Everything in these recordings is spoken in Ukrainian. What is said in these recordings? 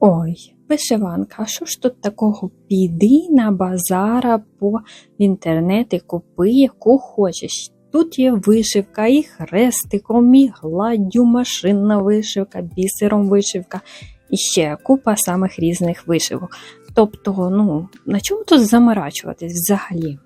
Ой, вишиванка, що ж тут такого? Піди на базара по інтернет купи, яку хочеш. Тут є вишивка, і хрестиком, і гладдю, машинна вишивка, бісером вишивка і ще купа самих різних вишивок. Тобто, ну, на чому тут заморачуватись взагалі?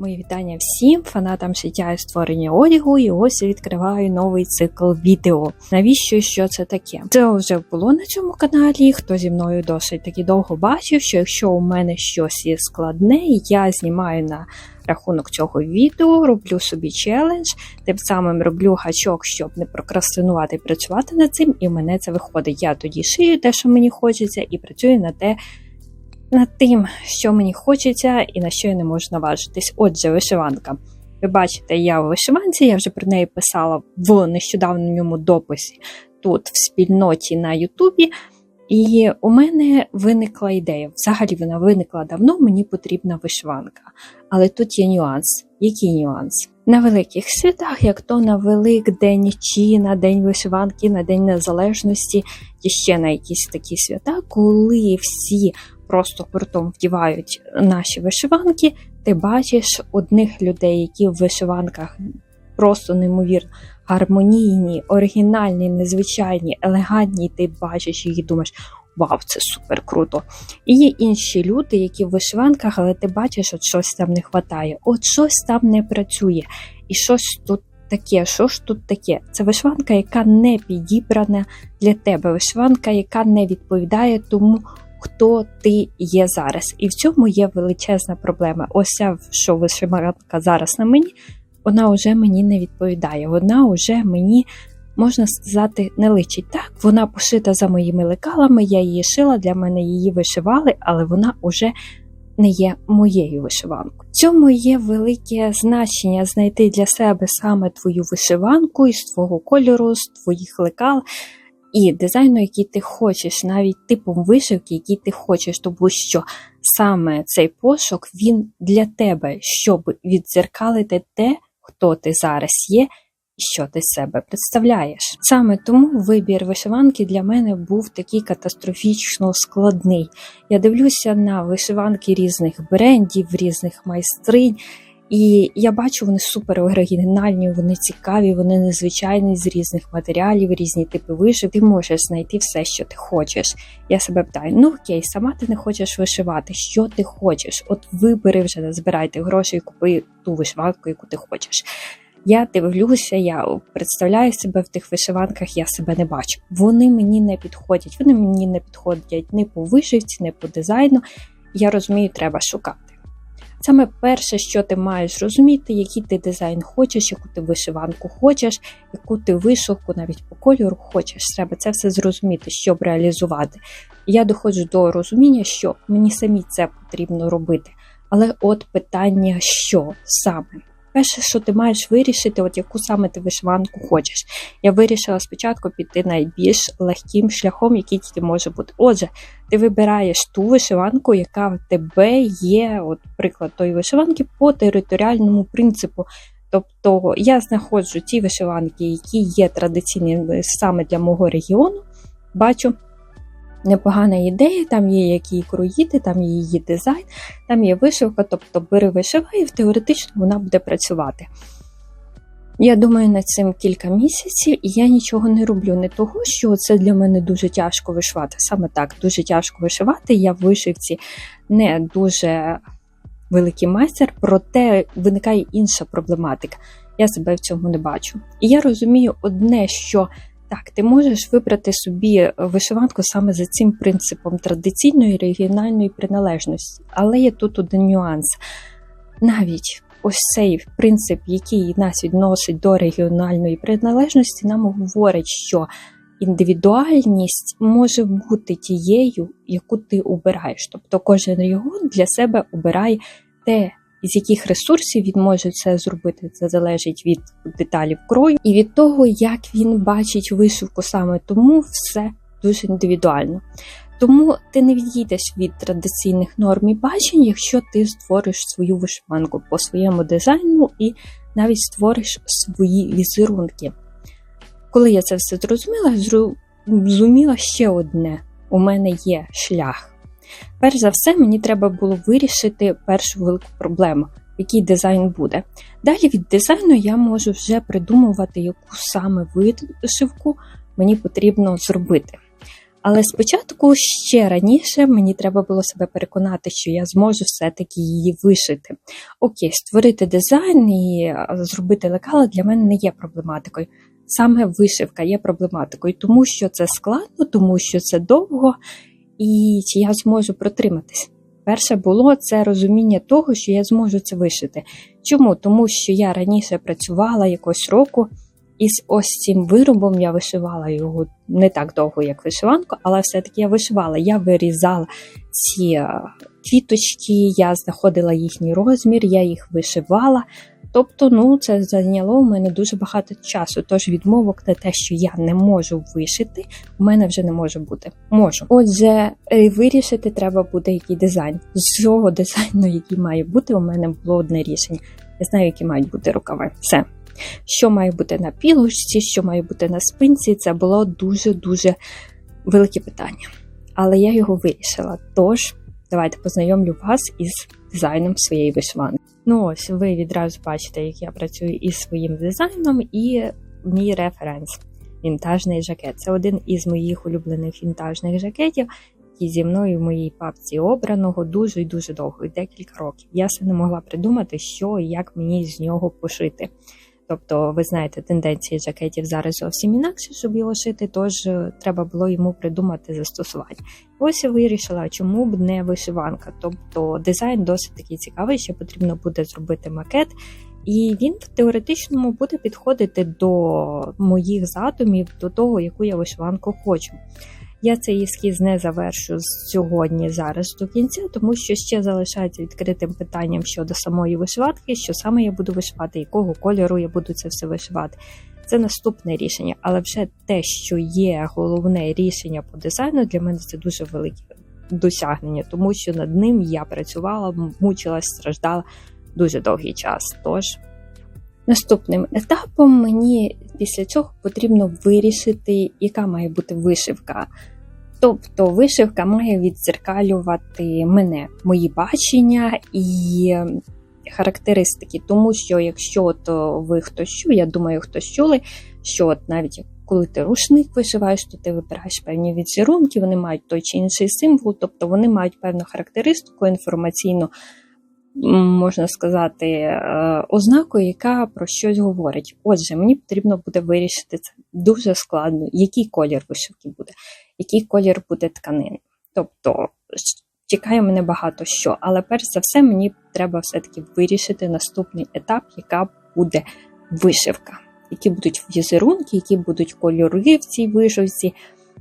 Мої вітання всім фанатам шиття і створення одягу, і ось відкриваю новий цикл відео. Навіщо що це таке? Це вже було на цьому каналі. Хто зі мною досить таки довго бачив, що якщо у мене щось є складне, я знімаю на рахунок цього відео, роблю собі челендж, тим самим роблю гачок, щоб не прокрастинувати і працювати над цим, і в мене це виходить. Я тоді шию те, що мені хочеться, і працюю на те над тим, що мені хочеться і на що я не можу наважитись. Отже, вишиванка. Ви бачите, я в вишиванці, я вже про неї писала в нещодавньому дописі тут, в спільноті на Ютубі. І у мене виникла ідея. Взагалі вона виникла давно, мені потрібна вишиванка. Але тут є нюанс. Який нюанс? На великих святах, як то на Великдень чи на День вишиванки, на День Незалежності, і ще на якісь такі свята, коли всі просто гуртом вдівають наші вишиванки, ти бачиш одних людей, які в вишиванках просто неймовірно гармонійні, оригінальні, незвичайні, елегантні, ти бачиш їх і думаєш. Вау, це супер круто. І є інші люди, які в вишиванках, але ти бачиш, от щось там не вистачає, от щось там не працює. І щось тут таке, що ж тут таке? Це вишиванка, яка не підібрана для тебе. Вишиванка, яка не відповідає тому, хто ти є зараз. І в цьому є величезна проблема. Ось ця, що вишиванка зараз на мені, вона вже мені не відповідає. Вона вже мені, можна сказати, не личить. Так, вона пошита за моїми лекалами, я її шила, для мене її вишивали, але вона вже не є моєю вишиванкою. В цьому є велике значення знайти для себе саме твою вишиванку із твого кольору, з твоїх лекал і дизайну, який ти хочеш, навіть типом вишивки, який ти хочеш, тому що саме цей пошук він для тебе, щоб відзеркалити те, хто ти зараз є. Що ти себе представляєш. Саме тому вибір вишиванки для мене був такий катастрофічно складний. Я дивлюся на вишиванки різних брендів, різних майстринь, і я бачу, вони супер оригінальні, вони цікаві, вони незвичайні з різних матеріалів, різні типи вишив. Ти можеш знайти все, що ти хочеш. Я себе питаю: ну окей, сама ти не хочеш вишивати, що ти хочеш? От вибери вже, назбирайте гроші і купи ту вишиванку, яку ти хочеш. Я дивлюся, я представляю себе в тих вишиванках, я себе не бачу. Вони мені не підходять. Вони мені не підходять ні по вишивці, ні по дизайну. Я розумію, треба шукати. Саме перше, що ти маєш розуміти, який ти дизайн хочеш, яку ти вишиванку хочеш, яку ти вишивку навіть по кольору хочеш. Треба це все зрозуміти, щоб реалізувати. Я доходжу до розуміння, що мені самі це потрібно робити. Але от питання, що саме? Перше, що ти маєш вирішити, от яку саме ти вишиванку хочеш. Я вирішила спочатку піти найбільш легким шляхом, який тільки може бути. Отже, ти вибираєш ту вишиванку, яка в тебе є, от приклад тої вишиванки, по територіальному принципу. Тобто я знаходжу ті вишиванки, які є традиційними саме для мого регіону, бачу непогана ідея, там є які круїти, там є її дизайн, там є вишивка, тобто бери вишивай, і теоретично вона буде працювати. Я думаю над цим кілька місяців, і я нічого не роблю. Не того, що це для мене дуже тяжко вишивати. Саме так, дуже тяжко вишивати. Я в вишивці не дуже великий майстер, проте виникає інша проблематика. Я себе в цьому не бачу. І я розумію одне, що так, ти можеш вибрати собі вишиванку саме за цим принципом традиційної регіональної приналежності. Але є тут один нюанс. Навіть ось цей принцип, який нас відносить до регіональної приналежності, нам говорить, що індивідуальність може бути тією, яку ти обираєш. Тобто кожен регіон для себе обирає те, з яких ресурсів він може це зробити. Це залежить від деталів крою і від того, як він бачить вишивку саме тому все дуже індивідуально. Тому ти не відійдеш від традиційних норм і бачень, якщо ти створиш свою вишиванку по своєму дизайну і навіть створиш свої візерунки. Коли я це все зрозуміла, зрозуміла ще одне: у мене є шлях. Перш за все, мені треба було вирішити першу велику проблему, який дизайн буде. Далі від дизайну я можу вже придумувати, яку саме вишивку мені потрібно зробити. Але спочатку ще раніше мені треба було себе переконати, що я зможу все-таки її вишити. Окей, створити дизайн і зробити лекала для мене не є проблематикою. Саме вишивка є проблематикою, тому що це складно, тому що це довго, і чи я зможу протриматись. Перше було це розуміння того, що я зможу це вишити. Чому? Тому що я раніше працювала якось року. І з ось цим виробом я вишивала його не так довго, як вишиванку, але все-таки я вишивала. Я вирізала ці е, квіточки, я знаходила їхній розмір, я їх вишивала. Тобто, ну, це зайняло у мене дуже багато часу. Тож відмовок на те, що я не можу вишити, у мене вже не може бути. Можу. Отже, е, вирішити треба буде який дизайн. З цього дизайну, який має бути, у мене було одне рішення. Я знаю, які мають бути рукави. Все. Що має бути на пілочці, що має бути на спинці, це було дуже-дуже велике питання. Але я його вирішила. Тож, давайте познайомлю вас із дизайном своєї вишиванки. Ну ось, ви відразу бачите, як я працюю із своїм дизайном і мій референс вінтажний жакет. Це один із моїх улюблених вінтажних жакетів, який зі мною в моїй папці обраного дуже і дуже довго, декілька років. Я все не могла придумати, що і як мені з нього пошити. Тобто, ви знаєте, тенденції жакетів зараз зовсім інакше, щоб його шити, тож е, треба було йому придумати застосування. Ось я вирішила, чому б не вишиванка. Тобто дизайн досить такий цікавий, що потрібно буде зробити макет, і він в теоретичному буде підходити до моїх задумів, до того, яку я вишиванку хочу. Я цей ескіз не завершу сьогодні зараз до кінця, тому що ще залишається відкритим питанням щодо самої вишиватки, що саме я буду вишивати, якого кольору я буду це все вишивати. Це наступне рішення, але вже те, що є головне рішення по дизайну, для мене це дуже велике досягнення, тому що над ним я працювала, мучилась, страждала дуже довгий час. Тож наступним етапом мені після цього потрібно вирішити, яка має бути вишивка. Тобто вишивка має відзеркалювати мене, мої бачення і характеристики. Тому що, якщо от ви хтось чує, я думаю, хтось чули, що от навіть коли ти рушник вишиваєш, то ти вибираєш певні візерунки, вони мають той чи інший символ, тобто вони мають певну характеристику інформаційну можна сказати, е, ознакою, яка про щось говорить. Отже, мені потрібно буде вирішити це дуже складно, який колір вишивки буде, який колір буде тканини. Тобто чекає мене багато що, але перш за все, мені треба все-таки вирішити наступний етап, яка буде вишивка, які будуть візерунки, які будуть кольори в цій вишивці.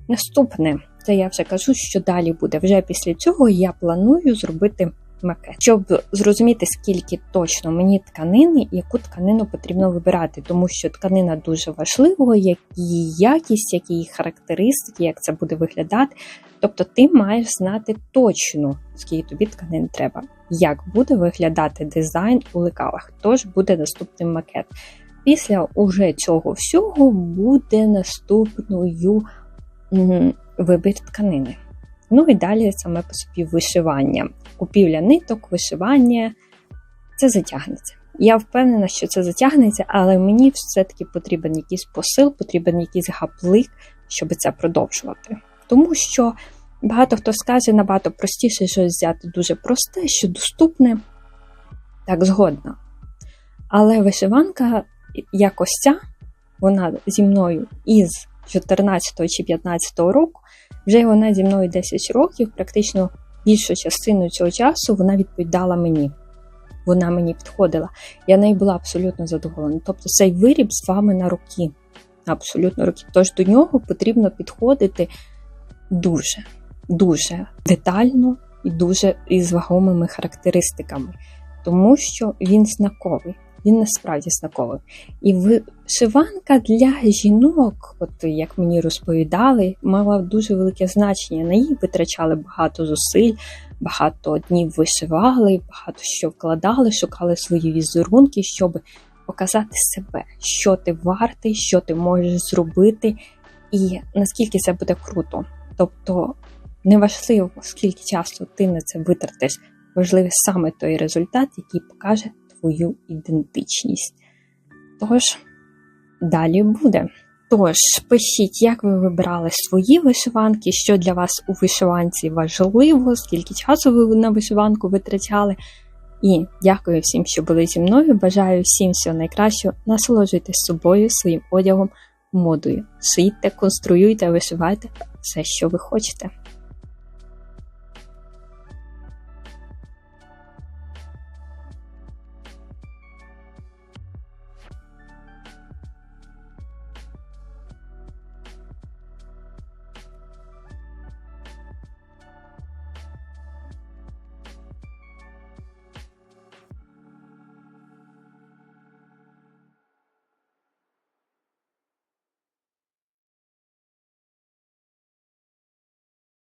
Наступне, це я вже кажу, що далі буде. Вже після цього я планую зробити макет, щоб зрозуміти, скільки точно мені тканини, яку тканину потрібно вибирати, тому що тканина дуже важлива, як її якість, які її характеристики, як це буде виглядати. Тобто ти маєш знати точно, скільки тобі тканин треба, як буде виглядати дизайн у лекалах. Тож буде наступний макет. Після уже цього всього буде наступною вибір тканини. Ну і далі саме по собі вишивання. Купівля ниток, вишивання це затягнеться. Я впевнена, що це затягнеться, але мені все-таки потрібен якийсь посил, потрібен якийсь гаплик, щоб це продовжувати. Тому що багато хто скаже набагато простіше щось взяти дуже просте, що доступне, так згодно. Але вишиванка якось ця, вона зі мною із 14 чи 15 року, вже вона зі мною 10 років, практично більшу частину цього часу вона відповідала мені. Вона мені підходила. Я нею була абсолютно задоволена. Тобто цей виріб з вами на руки. Абсолютно руки. Тож до нього потрібно підходити дуже, дуже детально і дуже із вагомими характеристиками, тому що він знаковий. Він насправді знаковий. І вишиванка для жінок, от як мені розповідали, мала дуже велике значення. На її витрачали багато зусиль, багато днів вишивали, багато що вкладали, шукали свої візерунки, щоб показати себе, що ти вартий, що ти можеш зробити, і наскільки це буде круто. Тобто неважливо, скільки часу ти на це витратиш, важливий саме той результат, який покаже твою ідентичність. Тож, далі буде. Тож, пишіть, як ви вибирали свої вишиванки, що для вас у вишиванці важливо, скільки часу ви на вишиванку витрачали. І дякую всім, що були зі мною. Бажаю всім всього найкращого. Насолоджуйтесь собою, своїм одягом, модою. Шийте, конструюйте, вишивайте все, що ви хочете.